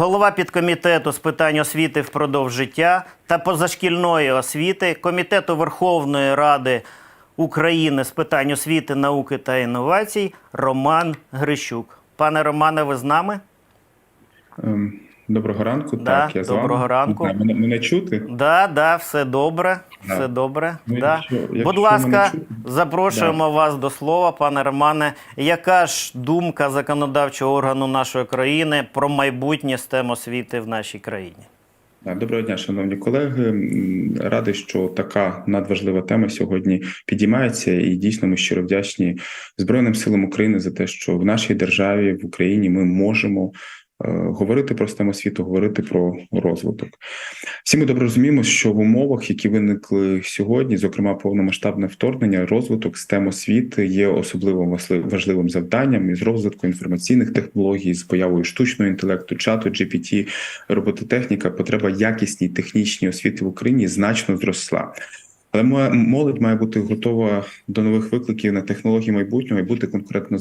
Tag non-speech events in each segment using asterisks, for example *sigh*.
голова підкомітету з питань освіти впродовж життя та позашкільної освіти Комітету Верховної Ради України з питань освіти, науки та інновацій Роман Грищук. Пане Романе, ви з нами? Ем, Доброго ранку. Да, так, я з вами. доброго ранку. Знаю, Мене, мене чути? Да, да, все добре. Да. Все добре. Ну, да. якщо- якщо Будь ласка, запрошуємо вас до слова, пане Романе. Яка ж думка законодавчого органу нашої країни про майбутнє STEM освіти в нашій країні? Доброго дня, шановні колеги. Радий, що така надважлива тема сьогодні підіймається, і дійсно ми щиро вдячні Збройним силам України за те, що в нашій державі в Україні ми можемо. Е, Говорити про STEM освіту, говорити про розвиток. Всі ми добре розуміємо, що в умовах, які виникли сьогодні, зокрема повномасштабне вторгнення, розвиток STEM освіти є особливо важливим завданням із розвитку інформаційних технологій, з появою штучного інтелекту, чату GPT, робототехніка, потреба якісній технічній освіти в Україні значно зросла. Але мо- молодь має бути готова до нових викликів на технології майбутнього і бути конкурентно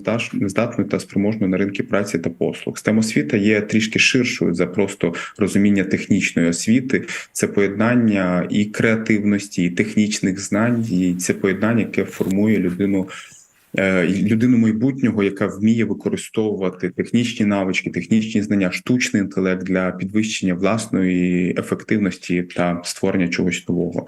здатною та спроможною на ринки праці та послуг. STEM освіта є трішки ширшою за просто розуміння технічної освіти. Це поєднання і креативності, і технічних знань, і це поєднання, яке формує людину. е, Людину майбутнього, яка вміє використовувати технічні навички, технічні знання, штучний інтелект для підвищення власної ефективності та створення чогось нового.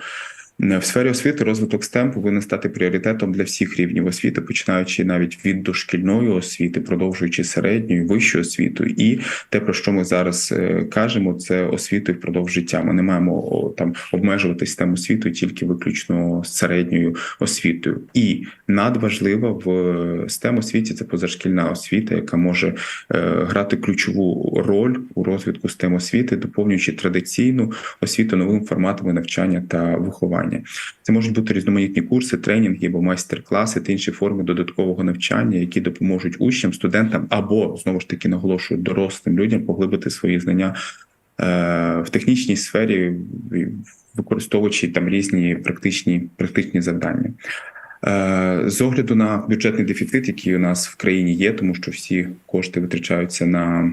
В сфері освіти розвиток STEM повинен стати пріоритетом для всіх рівнів освіти, починаючи навіть від дошкільної освіти, продовжуючи середньою, вищою освітою. І те, про що ми зараз е, кажемо, це освітою впродовж життя. Ми не маємо там обмежуватись STEM освітою тільки виключно середньою освітою. І надважлива в STEM освіті це позашкільна освіта, яка може е, грати ключову роль у розвитку STEM освіти, доповнюючи традиційну освіту новими форматами навчання та виховання. Це можуть бути різноманітні курси, тренінги або майстер-класи та інші форми додаткового навчання, які допоможуть учням, студентам або знову ж таки наголошую дорослим людям поглибити свої знання е, в технічній сфері, використовуючи там різні практичні практичні завдання. Е, З огляду на бюджетний дефіцит, який у нас в країні є, тому що всі кошти витрачаються на,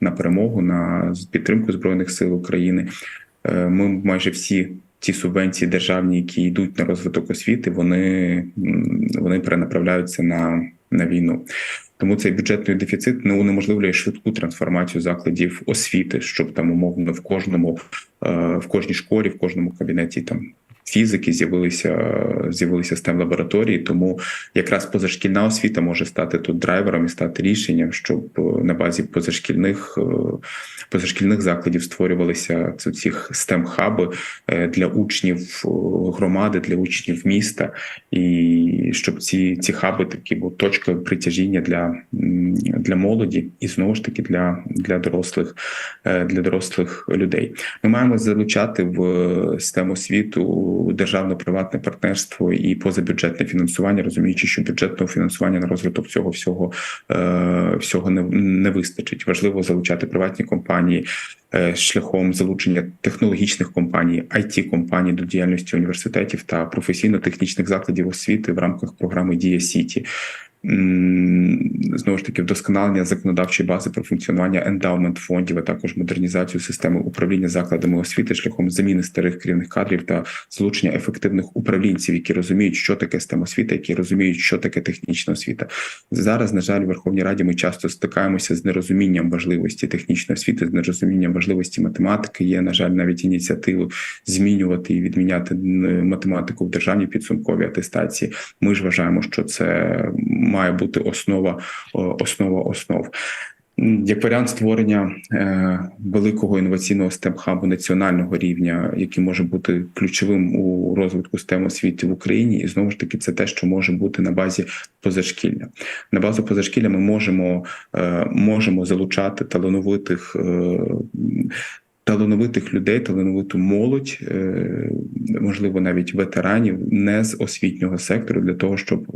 на перемогу, на підтримку збройних сил України. Е, Ми майже всі ті субвенції державні, які йдуть на розвиток освіти, вони, вони перенаправляються на, на війну. Тому цей бюджетний дефіцит не унеможливлює швидку трансформацію закладів освіти, щоб там умовно в кожному е, в кожній школі, в кожному кабінеті там фізики з'явилися з'явилися stem лабораторії. Тому якраз позашкільна освіта може стати тут драйвером і стати рішенням, щоб е, на базі позашкільних е, позашкільних закладів створювалися цих stem хаби для учнів е, громади, для учнів міста, і щоб ці ці хаби такі були точкою притяжіння для, для молоді і знову ж таки для, для дорослих для дорослих людей. Ми маємо залучати в STEM освіту державно-приватне партнерство і позабюджетне фінансування, розуміючи, що бюджетного фінансування на розвиток цього всього е, всього не, не вистачить. Важливо залучати приватні компанії е, шляхом залучення технологічних компаній, it компаній до діяльності університетів та професійно-технічних закладів освіти в рамках програми Дія Сіті. Знову ж таки, вдосконалення законодавчої бази про функціонування ендаумент фондів, а також модернізацію системи управління закладами освіти шляхом заміни старих керівних кадрів та залучення ефективних управлінців, які розуміють, що таке STEM освіта, які розуміють, що таке технічна освіта. Зараз, на жаль, в Верховній Раді ми часто стикаємося з нерозумінням важливості технічної освіти, з нерозумінням важливості математики. Є, на жаль, навіть ініціативи змінювати і відміняти математику в державній підсумковій атестації. Ми ж вважаємо, що це має бути основа основа основ. Як варіант створення е, великого інноваційного stem хабу національного рівня, який може бути ключовим у розвитку STEM освіти в Україні, і знову ж таки, це те, що може бути на базі позашкілля. На базу позашкілля ми можемо, е, можемо залучати талановитих. Талановитих людей, талановиту молодь, е, можливо, навіть ветеранів, не з освітнього сектору для того, щоб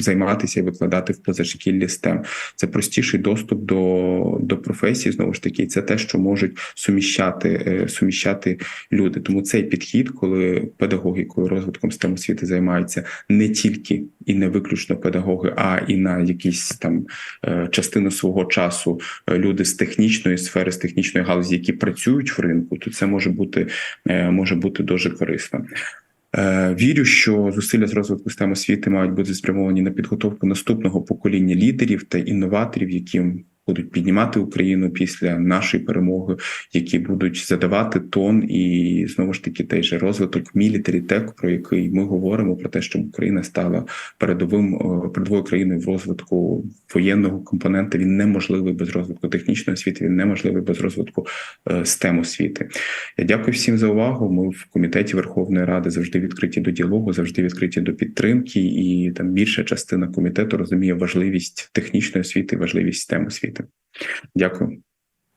займатися і викладати в позашкіллі STEM. Це простіший доступ до, до професії. Знову ж таки, це те, що можуть суміщати, е, суміщати люди. Тому цей підхід, коли педагогікою, розвитком STEM освіти займаються не тільки і не виключно педагоги, а і на якісь там е, частину свого часу люди з технічної сфери, з технічної галузі, які працюють в ринку, то це може бути е, може бути дуже корисно. Е, Вірю, що зусилля з розвитку системи освіти мають бути спрямовані на підготовку наступного покоління лідерів та інноваторів, які будуть піднімати Україну після нашої перемоги, які будуть задавати тон і знову ж таки той же розвиток мілітарі тек, про який ми говоримо, про те, щоб Україна стала передовим е, передовою країною в розвитку воєнного компонента. Він неможливий без розвитку технічної освіти. Він неможливий без розвитку е, STEM освіти. Я дякую всім за увагу. Ми в комітеті Верховної Ради завжди відкриті до діалогу, завжди відкриті до підтримки, і там більша частина комітету розуміє важливість технічної освіти, важливість STEM освіти. Дякую.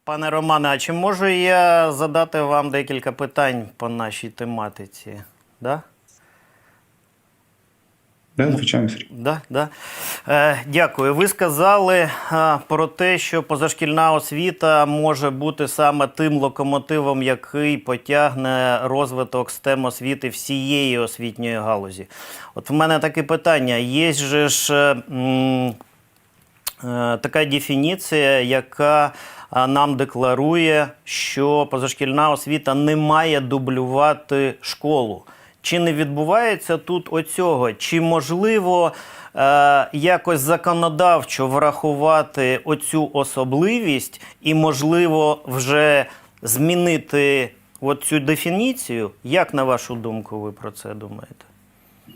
Пане Романе, а чи можу я задати вам декілька питань по нашій тематиці? Да? Да, звичайно, Сергій. Да, да. Е, дякую. Ви сказали е, про те, що позашкільна освіта може бути саме тим локомотивом, який потягне розвиток STEM освіти всієї освітньої галузі. От в мене таке питання: є же ж е, м, така дефініція, яка нам декларує, що позашкільна освіта не має дублювати школу. Чи не відбувається тут оцього? Чи можливо е, якось законодавчо врахувати оцю особливість і, можливо, вже змінити цю дефініцію? Як на вашу думку, ви про це думаєте?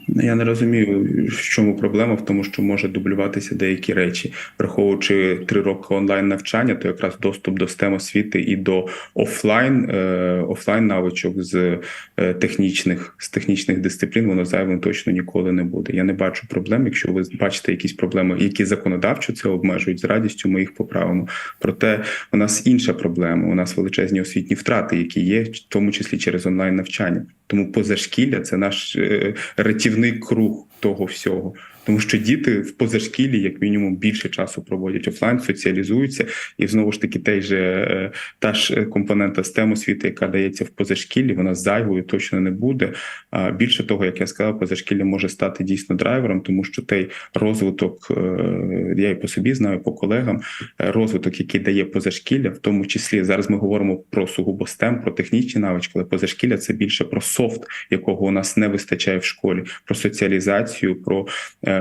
Я не розумію, в чому проблема в тому, що може дублюватися деякі речі, враховуючи три роки онлайн навчання, то якраз доступ до STEM освіти і до офлайн е, офлайн навичок з е, технічних з технічних дисциплін, воно зайвим точно ніколи не буде. Я не бачу проблем. Якщо ви бачите якісь проблеми, які законодавчо це обмежують, з радістю ми їх поправимо. Проте у нас інша проблема. У нас величезні освітні втрати, які є, в тому числі через онлайн навчання. Тому позашкілля це наш е, рятівний круг того всього. Тому що діти в позашкіллі, як мінімум, більше часу проводять офлайн, соціалізуються, і знову ж таки той же е, та ж компонента STEM освіти, яка дається в позашкіллі, вона зайвою точно не буде. А більше того, як я сказав, позашкілля може стати дійсно драйвером, тому що той розвиток, е, я і по собі знаю, по колегам, е, розвиток, який дає позашкілля, в тому числі зараз ми говоримо про сугубо STEM, про технічні навички, але позашкілля це більше про софт, якого у нас не вистачає в школі, про соціалізацію, про е,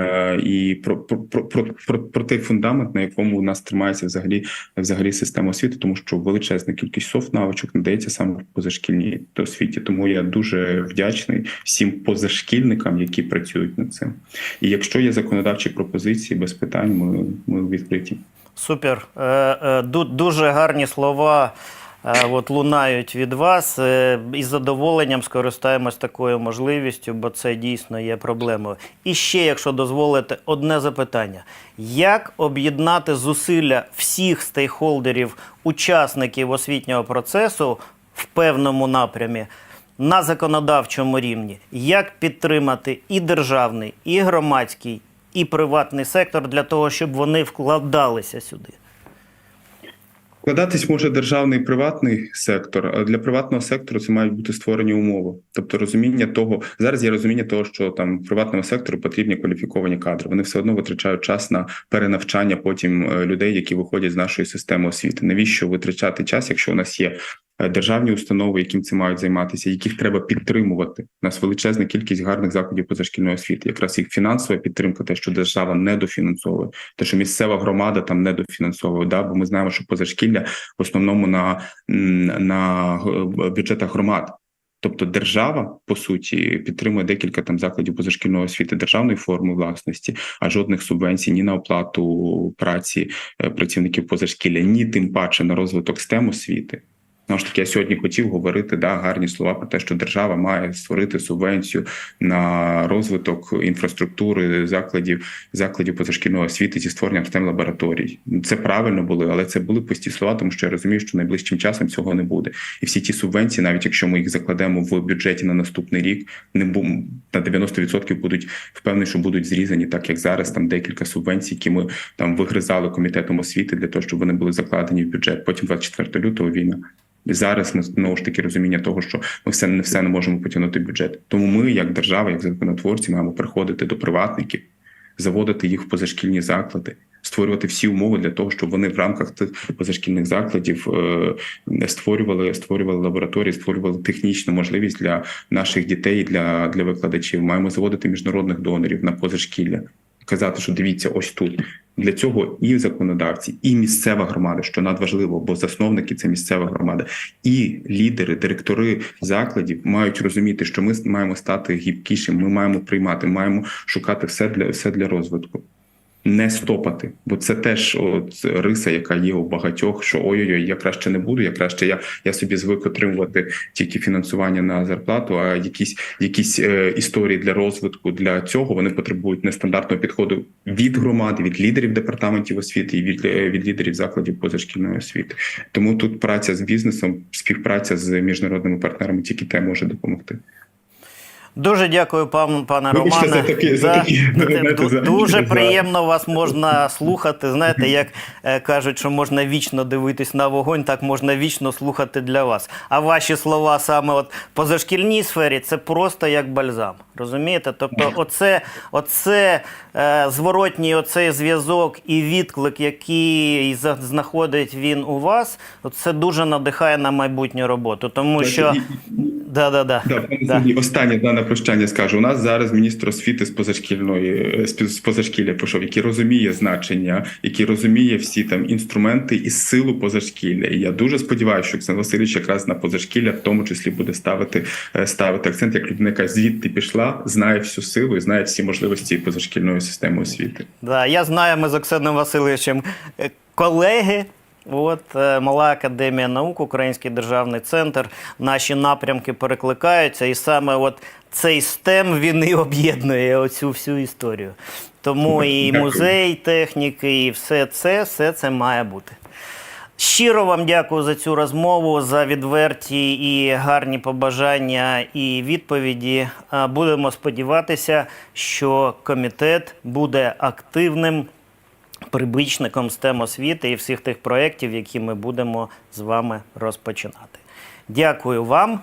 і про, про, про, про, про, той фундамент, на якому у нас тримається взагалі взагалі система освіти, тому що величезна кількість софт навичок надається саме в позашкільній освіті. Тому я дуже вдячний всім позашкільникам, які працюють над цим. І якщо є законодавчі пропозиції, без питань ми, ми відкриті. Супер. Е, е, ду- Дуже гарні слова е, от, лунають від вас. Е, Із задоволенням скористаємось такою можливістю, бо це дійсно є проблемою. І ще, якщо дозволите, одне запитання: як об'єднати зусилля всіх стейкхолдерів, учасників освітнього процесу в певному напрямі? На законодавчому рівні, як підтримати і державний, і громадський, і приватний сектор для того, щоб вони вкладалися сюди. Вкладатись може державний і приватний сектор. Для приватного сектору це мають бути створені умови. Тобто розуміння того, зараз є розуміння того, що там приватному сектору потрібні кваліфіковані кадри. Вони все одно витрачають час на перенавчання потім е, людей, які виходять з нашої системи освіти. Навіщо витрачати час, якщо у нас є державні установи, яким це мають займатися, яких треба підтримувати. У нас величезна кількість гарних закладів позашкільної освіти. Якраз їх фінансова підтримка, те, що держава не дофінансовує, те, що місцева громада там не дофінансовує. Да, бо ми знаємо, що позашкілля в основному на, на бюджетах громад. Тобто держава по суті підтримує декілька там закладів позашкільної освіти державної форми власності, а жодних субвенцій ні на оплату праці е, працівників позашкілля, ні тим паче на розвиток STEM освіти. Знову ж таки, я сьогодні хотів говорити да, гарні слова про те, що держава має створити субвенцію на розвиток інфраструктури закладів закладів позашкільної освіти зі створенням stem лабораторій. Це правильно було, але це були пусті слова, тому що я розумію, що найближчим часом цього не буде. І всі ті субвенції, навіть якщо ми їх закладемо в бюджеті на наступний рік, не на 90% будуть впевнені, що будуть зрізані, так як зараз там декілька субвенцій, які ми там вигризали комітетом освіти для того, щоб вони були закладені в бюджет. Потім 24 лютого війна. Зараз ми знову ж таки розуміння того, що ми все не все не можемо потягнути бюджет. Тому ми, як держава, як законотворці, маємо приходити до приватників, заводити їх в позашкільні заклади, створювати всі умови для того, щоб вони в рамках тих позашкільних закладів е, створювали, створювали лабораторії, створювали технічну можливість для наших дітей, для, для викладачів. Маємо заводити міжнародних донорів на позашкілля. Казати, що дивіться, ось тут для цього і законодавці, і місцева громада, що надважливо, бо засновники це місцева громада, і лідери, директори закладів мають розуміти, що ми маємо стати гібкішим. Ми маємо приймати, маємо шукати все для все для розвитку. Не стопати, бо це теж от риса, яка є у багатьох, що ой-ой-ой, я краще не буду. Я краще я, я собі звик отримувати тільки фінансування на зарплату. А якісь якісь е, історії для розвитку для цього вони потребують нестандартного підходу від громади, від лідерів департаментів освіти і від, е, від лідерів закладів позашкільної освіти. Тому тут праця з бізнесом, співпраця з міжнародними партнерами тільки те може допомогти. Дуже дякую, пан, пане Вибачте Романе. за такі- за такі, *laughs* ду- знаєте, за- дуже приємно вас можна слухати. Знаєте, як е, кажуть, що можна вічно дивитись на вогонь, так можна вічно слухати для вас. А ваші слова саме от по зашкільній сфері це просто як бальзам. Розумієте? Тобто, оце, оце е, зворотній оцей зв'язок і відклик, який знаходить він у вас, це дуже надихає на майбутню роботу. Тому що да, да, да. Да, Да. Останнє да, на прощання скажу. У нас зараз міністр освіти з позашкільної е, з позашкілля пішов, який розуміє значення, який розуміє всі там інструменти і силу позашкілля. І я дуже сподіваюся, що Оксан Васильович якраз на позашкілля в тому числі буде ставити е, ставити акцент, як людина, яка звідти пішла, знає всю силу і знає всі можливості позашкільної системи освіти. Да, я знаю, ми з Оксаном Васильовичем е, колеги. От е, Мала академія наук, Український державний центр. Наші напрямки перекликаються, і саме от цей стем він і об'єднує оцю всю історію. Тому і музей техніки, і все це, все це має бути. Щиро вам дякую за цю розмову, за відверті і гарні побажання і відповіді. Будемо сподіватися, що комітет буде активним прибічником STEM освіти і всіх тих проєктів, які ми будемо з вами розпочинати. Дякую вам.